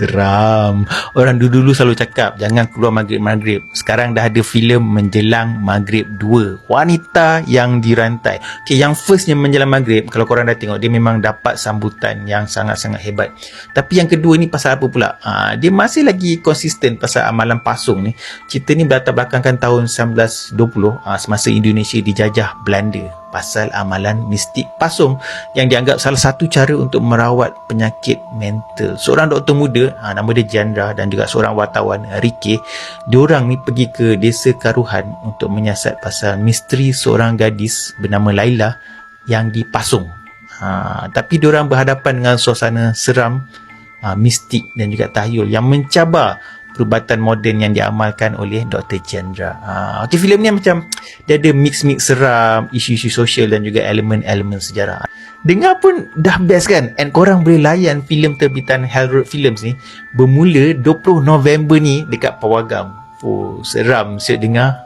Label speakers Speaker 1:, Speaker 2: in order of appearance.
Speaker 1: Seram. Orang dulu-dulu selalu cakap jangan keluar maghrib-maghrib. Sekarang dah ada filem menjelang maghrib 2. Wanita yang dirantai. Okay, yang firstnya menjelang maghrib, kalau korang dah tengok, dia memang dapat sambutan yang sangat-sangat hebat. Tapi yang kedua ni pasal apa pula? Ha, dia masih lagi konsisten pasal amalan pasung ni. Cerita ni berlatar belakangkan tahun 1920 ha, semasa Indonesia dijajah Belanda pasal amalan mistik pasung yang dianggap salah satu cara untuk merawat penyakit mental. Seorang doktor muda, ha, nama dia Jandra dan juga seorang wartawan Rike, diorang ni pergi ke desa Karuhan untuk menyiasat pasal misteri seorang gadis bernama Laila yang dipasung. Ha, tapi diorang berhadapan dengan suasana seram, ha, mistik dan juga tahyul yang mencabar perubatan moden yang diamalkan oleh Dr. Chandra. Ha, okay, filem ni macam dia ada mix-mix seram, isu-isu sosial dan juga elemen-elemen sejarah. Dengar pun dah best kan? And korang boleh layan filem terbitan Hell Road Films ni bermula 20 November ni dekat Pawagam. Oh, seram siap dengar.